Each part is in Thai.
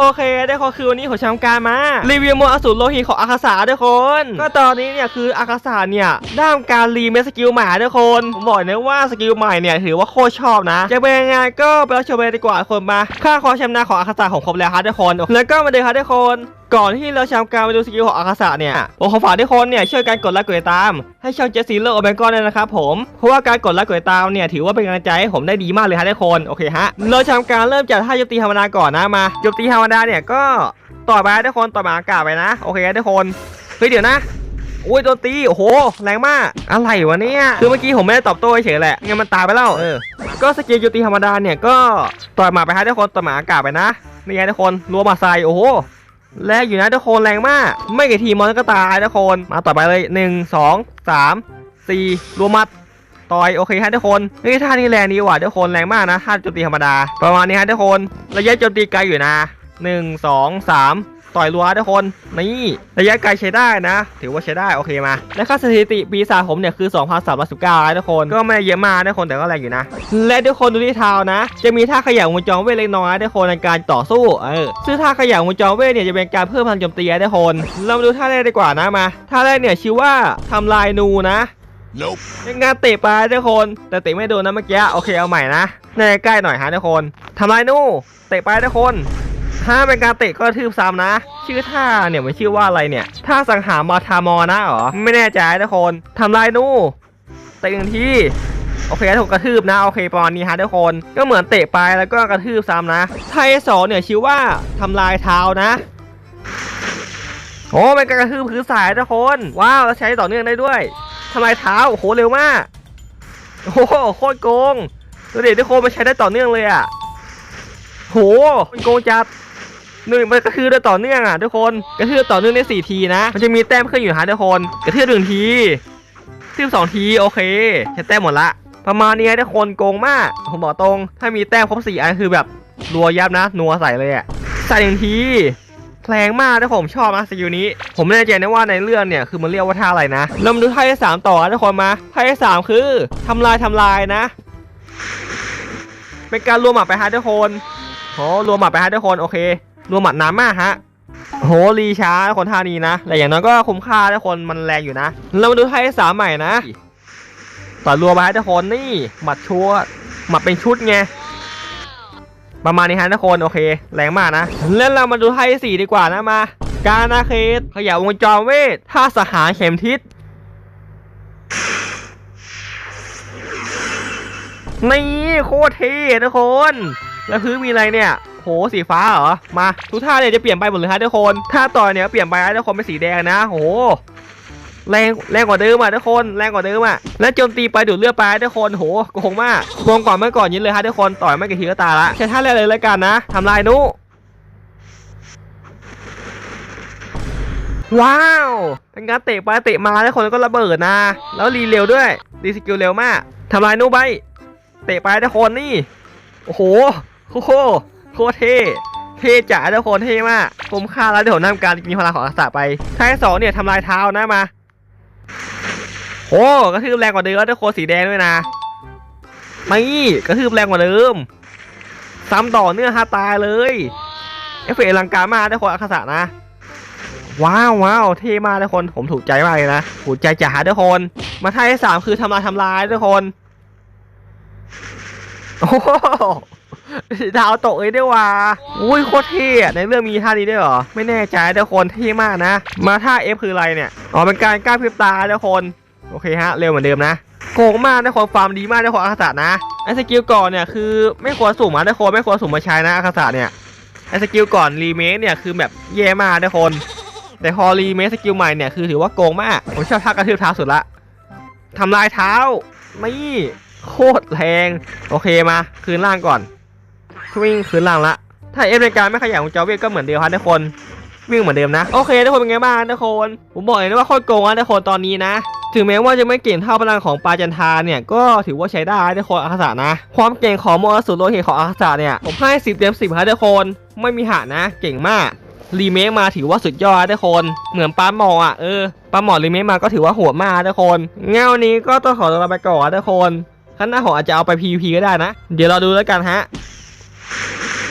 โอเคได้คนคือวันนี้ผมทำการมารีวิวโมอสูรโลหิตของอาคาสาทุกคน ก็ตอนนี้เนี่ยคืออาคาสาเนี่ยได้ทำการรีเมคสกิลใหม่ทุกคนผมบอกเลยว่าสกิลใหม่เนี่ยถือว่าโคตรชอบนะจะเป็นยังไงก็ไปรับชมเลยดีกว่าทุกคนมาค่าความชำนาของอาคาสาของครบแล้วครับทุกคน แล้วก็มาดูครับทุกคน ก่อนที่เราทำการไปดูสกิลของอาคาสะเนี่ยผมขอฝากทุกคนเนี่ยช่วยกันกดไลค์กดติดตาม ให้ช่องเจสซี่เลอร์โอเบกอนด้วยนะครับผม เพราะว่าการกดไลค์กดติดตามเนี่ยถือว่าเป็นกำลังใจให้ผมได้ดีมากเลยฮะทุกคนโอเคฮะเราทำการเริ่มจากท่าโจมตีธรรมดาก่อนนะมาโจมตีธรรมดาเนี่ยก็ต่อไปทุกคนต่อมาอากาศไปนะโอเคทุกคนเฮ้ยเดี๋ยวนะอุ้ยโดนตีโอ้โหแรงมากอะไรวะเนี่ยคือเมื่อกี้ผมไม่ได้ตอบโต้เฉยแหละงั้นมันตายไปแล้วเออก็สกิลโจมตีธรรมดาเนี่ยก็ต่อยหมาไปฮะทุกคนต่อยหมาอากาศไปนะนี่ไงทุกคนรัวมาใส่โอ้โห แรงอยู่นะทุกคนแรงมาก ไม่กี่ทีมอนก็ตายทุกคนมาต่อไปเลยหนึ่งสองสามสี่รวมมัดต่อยโอเคฮะทุกคนเฮ้ยท่านี้แรงดีว่ะทุกคนแรงมากนะท่าโจมตีธรรมดา ประมาณนี้ฮะทุกคนระยะโจมตีไกลอยู่นะหนึ่งสองสาม ต่อยรัวทุกคน นี่ระยะไกลใช้ได้นะ ถือว่าใช้ได้โอเคมา และค่าสถิติปีศาจผมเนี่ยคือ 2,319นะทุกคน ก็ไม่ได้เยอะมากนะทุกคนแต่ก็แรงอยู่นะ และทุกคนดูที่เท้านะ จะมีท่าขยับวงจรเวทเล็กน้อยนะทุกคนในการต่อสู้ เออ ซึ่งท่าขยับวงจรเวทเนี่ยจะเป็นการเพิ่มพลังโจมตีนะทุกคน เรามาดูท่าแรกดีกว่านะมา ท่าแรกเนี่ยชื่อว่าทำลายนูนะ Nope. เป็นงานเตะปลาทุกคน แต่เตะไม่โดนนะเมื่อกี้ โอเคเอาใหม่นะในใกล้หน่อยฮะทุกคนทำลายนู เตะปลาทุกคน ถ้าเป็นการเตะก็กระทืบซ้ำนะ ชื่อท่าเนี่ยมันชื่อว่าอะไรเนี่ยท่าสังหารมาทามอนะเหรอ ไม่แน่ใจทุกคนทำลายนู่เตะหนึ่งทีโอเคถูกกระทืบนะโอเคประมาณนี้ฮะทุกคนก็เหมือนเตะไปแล้วก็กระทืบซ้ำนะไทยสองเนี่ยชื่อว่าทำลายเท้านะโอ้เป็นการกระทืบพื้นสายทุกคนว้าวแล้วใช้ต่อเนื่องได้ด้วยทำลายเท้าโอ้โหเร็วมากโอ้โหโคตรโกงดูดิทุกคนมันใช้ได้ต่อเนื่องเลยอะโหมันโกงจัด หนึ่งมันกระทืบได้ต่อเนื่องอะทุกคนกระทืบต่อเนื่องได้สี่ทีนะ มันจะมีแต้มขึ้นอยู่ฮะทุกคนกระทืบหนึ่งทีทืบสองทีโอเคใช้แต้มหมดละ ประมาณนี้ทุกคนโกงมาก ผมบอกตรง ถ้ามีแต้มครบสี่อันคือแบบรัวยับนะ นัวใส่เลยอะใส่หนึ่งทีแรงมากถ้าผมชอบนะสกิลนี้ ผมไม่แน่ใจนะว่าในเรื่องเนี่ยคือมันเรียกว่าท่าอะไรนะเรามาดูท่าที่สามต่อนะทุกคนมาท่าที่สามคือทำลายทำลายนะเป็นการรวมหมัดไปฮะทุกคนโอ้รวมหมัดไปฮะทุกคนโอเค รวมหมัดน้ำมากฮะโหรีช้าคนท่านี้นะ แต่อย่างน้อยก็คุ้มค่าทุกคนมันแรงอยู่นะ เรามาดูไทยสามใหม่นะต่อรัวไปฮะทุกคนนี่หมัดชัวหมัดเป็นชุดไงประมาณนี้ฮะทุกคนโอเค แรงมากนะแล้วเรามาดูไทยสี่ดีกว่านะมา การนาเคสขยะวงจรเวทท่าสหารเข็มทิศนี่โคตรเท่ทุกคน แล้วพื้นมีอะไรเนี่ย สีฟ้าเหรอ มาทุกท่าเนี่ยจะเปลี่ยนไปหมดเลยฮะทุกคน ท่าต่อยเนี่ยเปลี่ยนไปนะทุกคนเป็นสีแดงนะโหแรงแรงกว่าเดิมอะทุกคนแรงกว่าเดิมอะและโจมตีไปดูดเลือดไปทุกคนโหโกงมากโกงกว่าเมื่อก่อนยินเลยฮะทุกคนต่อยไม่กี่ทีก็ตายละใช้ท่าแรกเลยแล้วกันนะทำลายนุว้าวเป็นการเตะไปเตะมาแล้วคนก็ระเบิดนะ แล้วรีเร็วด้วยรีสกิลเร็วมากทำลายนุไปเตะไปทุกคนนี่โอ้โหโอ้โห คตรเท่เท่จ๋าทุกคนเท่มากคุ้มค่าแล้วเดี๋ยวผมทำการมีพลังของอักษะไปท้ายสองเนี่ยทำลายเท้านะมาโอ้กระทืบแรงกว่าเดิมแล้วทุกคนสีแดงด้วยนะไม่กระทืบแรงกว่าเดิมซ้ำต่อเนื่องฮาตายเลยเอฟเฟกต์อลังการมากทุกคนอักษะนะว้าวว้าวเท่มากทุกคนผมถูกใจมากเลยนะถูกใจจ๋าทุกคน มาท้ายสามคือทำลายทำลายทุกคนโอ้ ดาวตกเลยด้วยว่ะอุ้ยโคตรเท่ในเรื่องมีท่านี้ด้วยเหรอ ไม่แน่ใจทุกคนเท่มากนะ มาท่า F คืออะไรเนี่ย อ๋อเป็นการกล้าพริบตาทุกคน โอเคฮะ เร็วเหมือนเดิมนะ โกงมากทุกคนฟาร์มดีมากทุกคนอาคาสะนะไอสกิลก่อนเนี่ยคือไม่ควรสุ่มนะทุกคนไม่ควรสุ่มมาใช้นะอาคาสะเนี่ยไอสกิลก่อนรีเมคเนี่ยคือแบบแย่มากทุกคน แต่พอรีเมคสกิลใหม่เนี่ยคือถือว่าโกงมากผมชอบท่ากระทืบเท้าสุดละทำลายเท้าไม่โคตรแรงโอเคมาคืนล่างก่อน วิ่งคืนล่างละ ถ้าเอฟในการไม่ขยับของจอเวทก็เหมือนเดิมครับทุกคน วิ่งเหมือนเดิมนะ โอเคทุกคนเป็นไงบ้างทุกคน ผมบอกเลยนะว่าโคตรโกงนะทุกคนตอนนี้นะ ถึงแม้ว่าจะไม่เก่งเท่าพลังของปาจันทาเนี่ย ก็ถือว่าใช้ได้ทุกคนอาคาสะนะ ความเก่งของโมอสุโรหิตของอาคาสะเนี่ย ผมให้สิบเต็มสิบครับทุกคน ไม่มีหักนะ เก่งมาก รีเมคมาถือว่าสุดยอดทุกคน เหมือนปลาหมออะ เออปลาหมอรีเมคมาก็ถือว่าโหดมากทุกคน เงานี้ก็ต้องขอตัวลาไปก่อนทุกคนข้างหน้าผมอาจจะเอาไป PVP ก็ได้นะ เดี๋ยวเราดูแล้วกันฮะ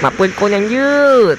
มาปืนกลยังยืด